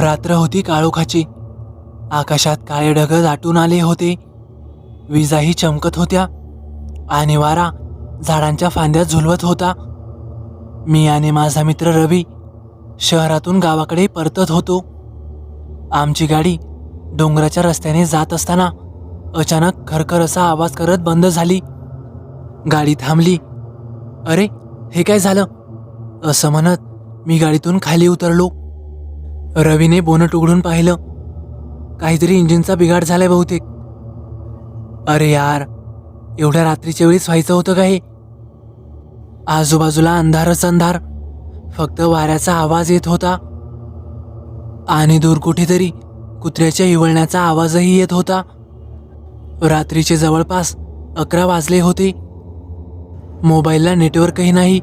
रात्र होती काळोखाची. आकाशात काळे ढग दाटून आले होते. विजाही चमकत होत्या आणि वारा झाडांच्या फांद्यात झुलवत होता. मी आणि माझा मित्र रवी शहरातून गावाकडे परतत होतो. आमची गाडी डोंगराच्या रस्त्याने जात असताना अचानक खरखर असा आवाज करत बंद झाली. गाडी थांबली. अरे हे काय झालं? असं म्हणत मी गाडीतून खाली उतरलो. रवीने बोनट उघडून पाहिलं. काहीतरी इंजिनचा बिघाड झालाय बहुतेक. अरे यार एवढ्या रात्रीच्या वेळीच व्हायचं होतं का हे? आजूबाजूला अंधारच अंधार. फक्त वाऱ्याचा आवाज येत होता. आणि दूर कुठेतरी कुत्र्याच्या हिवळण्याचा आवाजही येत होता. रात्रीचे जवळपास अकरा वाजले होते. मोबाईलला नेटवर्कही नाही.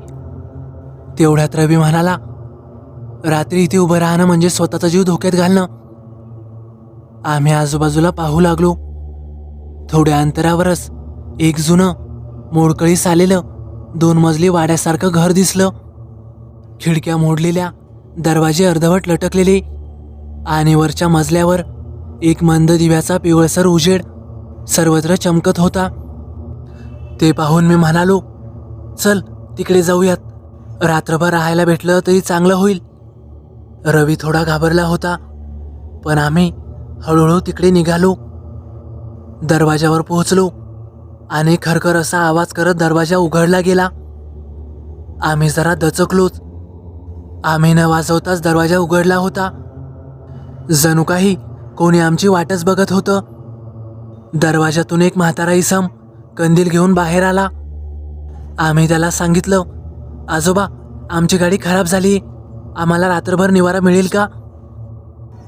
तेवढ्यात रवी म्हणाला रात्री इथे उभं राहणं म्हणजे स्वतःचा जीव धोक्यात घालणं. आम्ही आजूबाजूला पाहू लागलो. थोड्या अंतरावरच एक जुनं मोडकळीस आलेलं दोन मजली वाड्यासारखं घर दिसलं. खिडक्या मोडलेल्या दरवाजे अर्धवट लटकलेले आणि वरच्या मजल्यावर एक मंद दिव्याचा पिवळसर उजेड सर्वत्र चमकत होता. ते पाहून मी म्हणालो चल तिकडे जाऊयात. रात्रभर राहायला भेटलं तरी चांगलं होईल. रवी थोडा घाबरला होता पण आम्ही हळूहळू तिकडे निघालो. दरवाजावर पोहोचलो आणि खरखर असा आवाज करत दरवाजा उघडला गेला. आम्ही जरा दचकलोच. आम्ही न वाजवताच दरवाजा उघडला होता. जणू काही कोणी आमची वाटच बघत होतं. दरवाजातून एक म्हातारा इसम कंदील घेऊन बाहेर आला. आम्ही त्याला सांगितलं आजोबा आमची गाडी खराब झाली आम्हाला रात्रभर निवारा मिळेल का?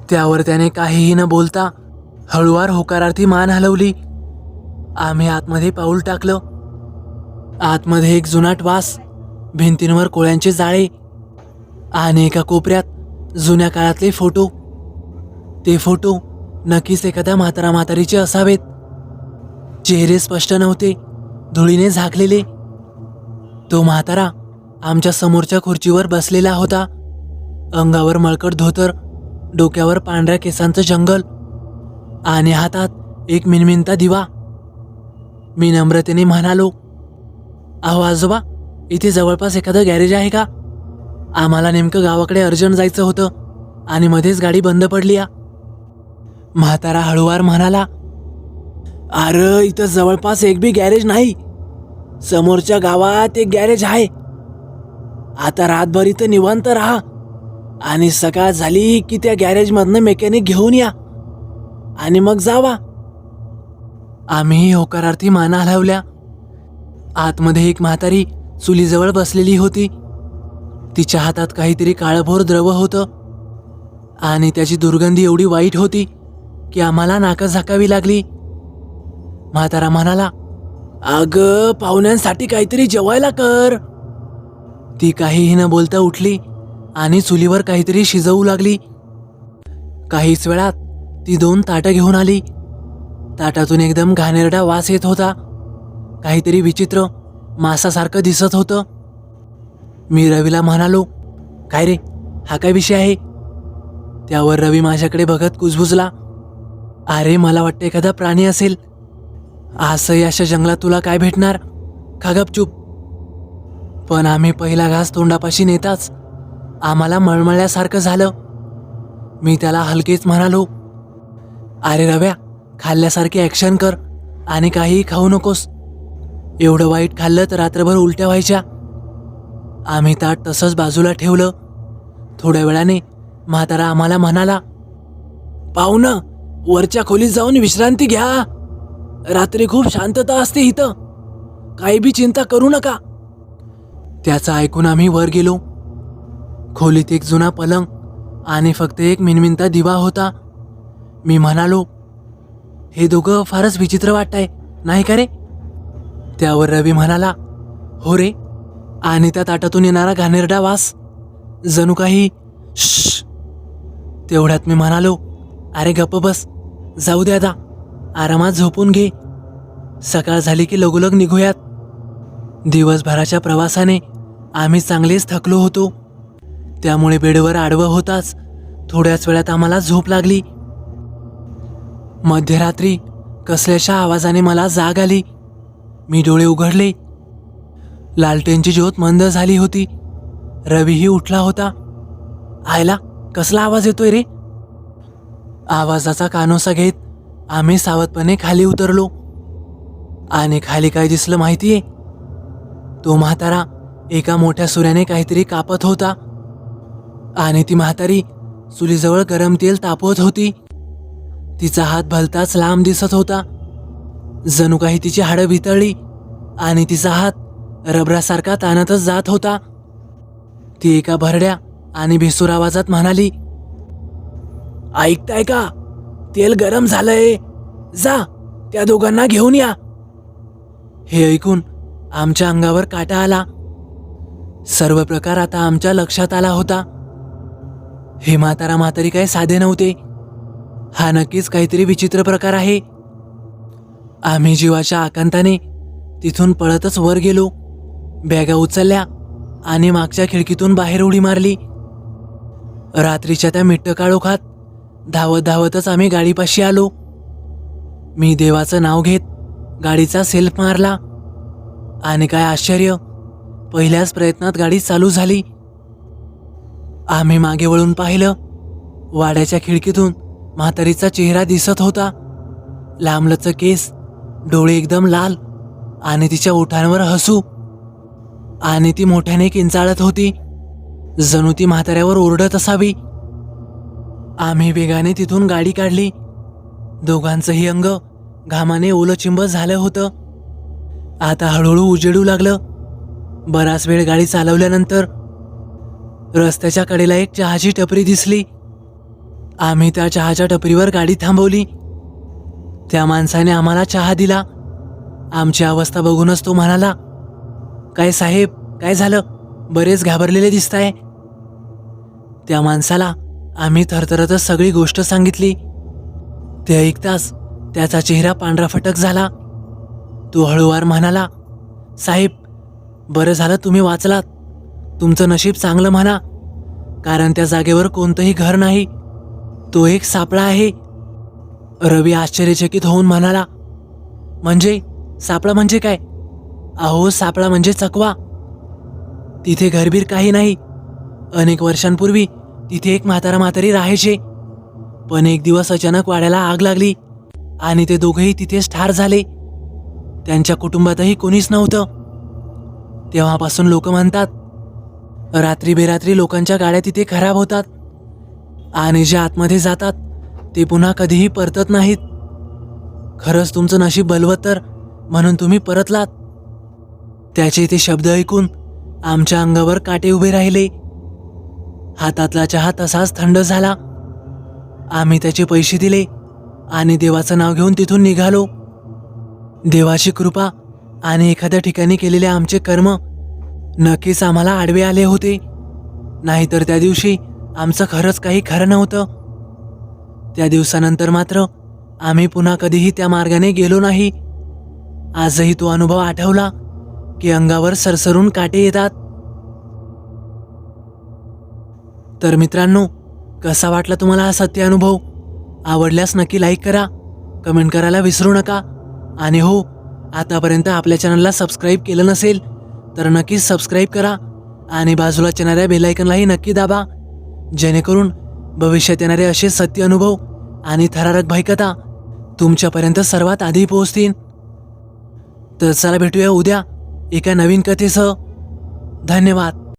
त्यावर त्याने काहीही न बोलता हळुवार होकारार्थी मान हलवली. आम्ही आतमध्ये पाऊल टाकलं. आतमध्ये एक जुनाट वास भिंतींवर कोळ्यांचे जाळे आणि एका कोपऱ्यात जुन्या काळातले फोटो. ते फोटो नक्कीच एखाद्या म्हातारा म्हातारीचे असावेत. चेहरे स्पष्ट नव्हते धुळीने झाकलेले. तो म्हातारा आमच्या समोरच्या खुर्चीवर बसलेला होता. अंगावर मळकट धोतर डोक्यावर पांढऱ्या केसांचं जंगल आणि हातात एक मिनमिनता दिवा. मी नम्रतेने म्हणालो अहो आजोबा इथे जवळपास एखादं गॅरेज आहे का? आम्हाला नेमकं गावाकडे अर्जंट जायचं होतं आणि मध्येच गाडी बंद पडली या म्हातारा हळुवार म्हणाला अरे इथं जवळपास एक बी गॅरेज नाही. समोरच्या गावात एक गॅरेज आहे. आता रातभर इथं निवांत राहा. आणि सकाळ झाली की त्या गॅरेजमधनं मेकॅनिक घेऊन या. आणि मग जावा. आम्ही होकारार्थी माना हलवल्या आतमध्ये एक म्हातारी चुलीजवळ बसलेली होती. तिच्या हातात काहीतरी काळभोर द्रव होतं. आणि त्याची दुर्गंधी एवढी वाईट होती की आम्हाला नाका झाकावी लागली. म्हातारा म्हणाला अग पाहुण्यांसाठी काहीतरी जेवायला कर. ती काहीही न बोलता उठली. आणि चुलीवर काहीतरी शिजवू लागली. काहीच वेळात ती दोन ताटं घेऊन आली. ताटातून एकदम घाणेरडा वास येत होता. काहीतरी विचित्र मासासारखं दिसत होतं. मी रवीला म्हणालो काय रे हा काय विषय आहे? त्यावर रवी माझ्याकडे बघत कुजबुजला अरे मला वाटतं एखादा प्राणी असेल. असंही अशा जंगलात तुला काय भेटणार? खागपचूप पण आम्ही पहिला घास तोंडापाशी नेताच आम्हाला मळमळल्यासारखं झालं. मी त्याला हलकेच म्हणालो अरे रव्या खाल्ल्यासारखी ॲक्शन कर आणि काहीही खाऊ नकोस. एवढं वाईट खाल्लं तर रात्रभर उलट्या व्हायच्या. आम्ही ताट तसंच बाजूला ठेवलं. थोड्या वेळाने म्हातारा आम्हाला म्हणाला पाहुणं वरच्या खोलीत जाऊन विश्रांती घ्या. रात्री खूप शांतता असते इथं. काही बी चिंता करू नका. त्याचं ऐकून आम्ही वर गेलो. खोलीत एक जुना पलंग आणि फक्त एक मिनमिनता दिवा होता. मी म्हणालो हे दोघं फारच विचित्र वाटतंय नाही का रे? त्यावर रवी म्हणाला हो रे आणि त्या ताटातून येणारा घाणेरडा वास जणू काही तेवढ्यात मी म्हणालो अरे गप्प बस जाऊ दे आता आरामात झोपून घे. सकाळ झाली की लगोलग निघूयात. दिवसभराच्या प्रवासाने आम्ही चांगलेच थकलो होतो. त्यामुळे बेडवर आडवं होताच. थोड्याच वेळात आम्हाला झोप लागली. मध्यरात्री कसल्याशा आवाजाने मला जाग आली. मी डोळे उघडले. लालटेनची ज्योत मंद झाली होती. रवीही उठला होता. आयला कसला आवाज येतोय रे? आवाजाचा कानोसा घेत आम्ही सावधपणे खाली उतरलो. आणि खाली काय दिसलं माहितीये? तो म्हातारा एका मोठ्या सुऱ्याने काहीतरी कापत होता. आणि ती म्हातारी चुलीजवळ गरम तेल तापवत होती. तिचा हात भलताच लांब दिसत होता. जणू काही तिची हाडं वितळली आणि तिचा हात रबरासारखा ताणतच जात होता. ती एका भरड्या आणि भिसूर आवाजात म्हणाली ऐकताय का? तेल गरम झालंय. जा त्या दोघांना घेऊन या. हे ऐकून आमच्या अंगावर काटा आला. सर्व प्रकार आता आमच्या लक्षात आला होता. हे म्हातारा म्हातारी काय साधे नव्हते? हा नक्कीच काहीतरी विचित्र प्रकार आहे. आम्ही जीवाच्या आकांताने तिथून पळतच वर गेलो. बॅगा उचलल्या आणि मागच्या खिडकीतून बाहेर उडी मारली. रात्रीच्या त्या मिट्ट काळोखात धावत धावतच आम्ही गाडीपाशी आलो. मी देवाचं नाव घेत गाडीचा सेल्फ मारला. आणि काय आश्चर्य पहिल्याच प्रयत्नात गाडी चालू झाली. आम्ही मागे वळून पाहिलं. वाड्याच्या खिडकीतून म्हातारीचा चेहरा दिसत होता. लांबलचं केस डोळे एकदम लाल आणि तिच्या ओठांवर हसू. आणि ती मोठ्याने किंचाळत होती. जणू ती म्हाताऱ्यावर ओरडत असावी. आम्ही वेगाने तिथून गाडी काढली. दोघांचंही अंग घामाने ओलचिंब झालं होतं. आता हळूहळू उजेडू लागलं. बराच वेळ गाडी चालवल्यानंतर रस्त्याच्या कडेला एक चहाची टपरी दिसली. आम्ही त्या चहाच्या टपरीवर गाडी थांबवली. त्या माणसाने आम्हाला चहा दिला. आमची अवस्था बघूनच तो म्हणाला काय साहेब काय झालं? बरेच घाबरलेले दिसताय. त्या माणसाला आम्ही थरथरतच सगळी गोष्ट सांगितली. ते ऐकताच त्याचा चेहरा पांढरा फटक झाला. तो हळूवार म्हणाला साहेब बरं झालं तुम्ही वाचलात. तुमचं नशीब चांगलं म्हणा. कारण त्या जागेवर कोणतंही घर नाही. तो एक सापळा आहे. रवी आश्चर्यचकित होऊन म्हणाला म्हणजे सापळा म्हणजे काय? अहो सापळा म्हणजे चकवा. तिथे घरबीर काही नाही. अनेक वर्षांपूर्वी तिथे एक म्हातारा म्हातारी राहायचे. पण एक दिवस अचानक वाड्याला आग लागली आणि ते दोघेही तिथेच ठार झाले. त्यांच्या कुटुंबातही कोणीच नव्हतं. तेव्हापासून लोक म्हणतात रात्री बेरात्री लोकांच्या गाड्या तिथे खराब होतात. आणि जे आतमध्ये जातात ते पुन्हा कधीही परतत नाहीत. खरंच तुमचं नशीब बलवत्तर म्हणून तुम्ही परतलात. त्याचे ते शब्द ऐकून आमच्या अंगावर काटे उभे राहिले. हातातला चहा तसाच थंड झाला. आम्ही त्याचे पैसे दिले आणि देवाचं नाव घेऊन तिथून निघालो. देवाची कृपा आणि एखाद्या ठिकाणी केलेले आमचे कर्म नक्कीच आम्हाला आडवे आले होते. नाहीतर त्या दिवशी आमचं खरंच काही खरं नव्हतं. त्या दिवसानंतर मात्र आम्ही पुन्हा कधीही त्या मार्गाने गेलो नाही. आजही तो अनुभव आठवला की अंगावर सरसरून काटे येतात. तर मित्रांनो कसा वाटला तुम्हाला हा सत्य अनुभव? आवडल्यास नक्की लाईक करा कमेंट करायला विसरू नका. आणि हो आतापर्यंत आपल्या चॅनलला सबस्क्राईब केलं नसेल तर नक्कीच सबस्क्राईब करा आणि बाजूला येणाऱ्या बेलायकनलाही नक्की दाबा जेणेकरून भविष्यात येणारे असे सत्य अनुभव आणि थरारक भयकथा तुमच्यापर्यंत सर्वात आधी पोहोचतील. तर चला भेटूया उद्या एका नवीन कथेसह. धन्यवाद.